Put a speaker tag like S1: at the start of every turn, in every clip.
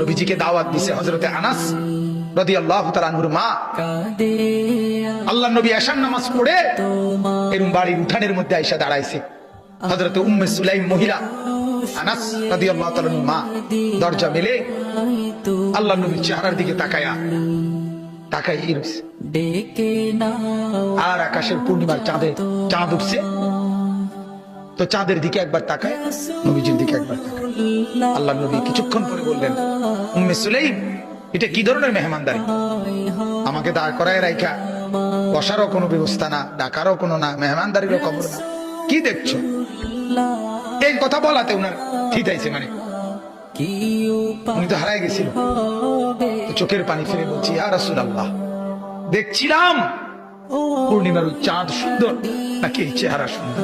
S1: নবীজিকে দাওয়াত দিছে হজরতে আনাস রদি আল্লাহ তালানহুর মা আল্লাহ নবী আশান নামাজ পড়ে এরম বাড়ির উঠানের মধ্যে আইসা দাঁড়াইছে। হজরতে উম্মে সুলাইম মহিলা আনাস রদি আল্লাহ তালানহুর মা দরজা মেলে আল্লাহ নবীর চেহারার দিকে তাকায়া তাকাই আর আকাশের পূর্ণিমার চাঁদে চাঁদ উঠছে। তো চাঁদের দিকে একবার তাকায়, নবীজির দিকে একবার তাকায়। আল্লাহ নবী কিছুক্ষণ পরে বললেন, উম্মে এটা কি ধরনের মেহমানদারি? আমাকে দাঁড় করায় রাইখা, বসারও কোনো ব্যবস্থা না, ডাকারও কোনো না, মেহমানদারিরও খবর না। কি দেখছ? এই কথা বলাতে উনার থিতাইছে মানে। উনি তো হারাই গেছিল। চোখের পানি ফিরে বলছি আর রাসূলুল্লাহ, দেখছিলাম পূর্ণিমার চাঁদ সুন্দর, নাকি এই চেহারা সুন্দর?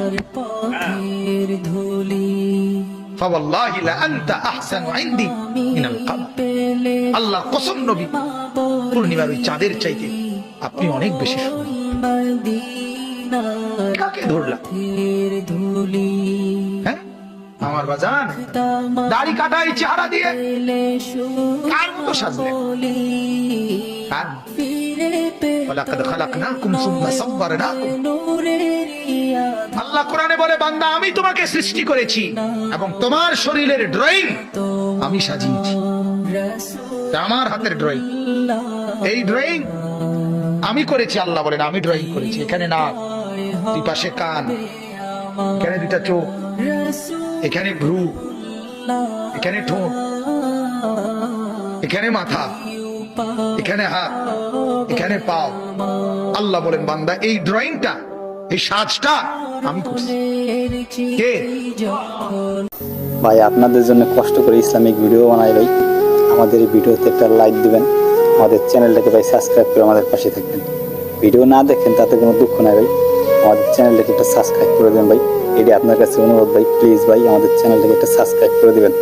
S1: পূর্ণিমার চাঁদের চাইতে আপনি অনেক কাকে ধরলাম? হ্যাঁ? আমার বাজান, দাড়ি কাটা চেহারা দিয়ে ওয়ালাকাদ খালাকনাকুম সুম্মা সাওয়ারনাকুম আল্লাহ কোরআনে বলে বান্দা আমি তোমাকে সৃষ্টি করেছি এবং তোমার শরীরের ড্রয়িং আমি সাজিয়েছি। আমার হাতের ড্রয়িং এই ড্রয়িং আমি করেছি আল্লাহ বলেন আমি ড্রয়িং করেছি। এখানে না দুই পাশে কান এখানে দুইটা চোখ এখানে ভ্রু এখানে ঠোঁট এখানে মাথা। এখানে হাত এখানে পাও। আল্লাহ বলেন, বান্দা, এই ড্রয়িংটা এই সাজটা আমি
S2: ভাই, আপনাদের জন্য কষ্ট করে ইসলামিক ভিডিও বানাই ভাই। আমাদের এই ভিডিওতে একটা লাইক দিবেন। আমাদের চ্যানেলটাকে ভাই সাবস্ক্রাইব করে আমাদের পাশে থাকবেন। ভিডিও না দেখেন, তাতে কোনো দুঃখ নাই ভাই। আমাদের চ্যানেলটাকে একটা সাবস্ক্রাইব করে দেবেন ভাই। এটি আপনার কাছে অনুরোধ ভাই। প্লিজ ভাই, আমাদের চ্যানেলটাকে একটা সাবস্ক্রাইব করে দিবেন।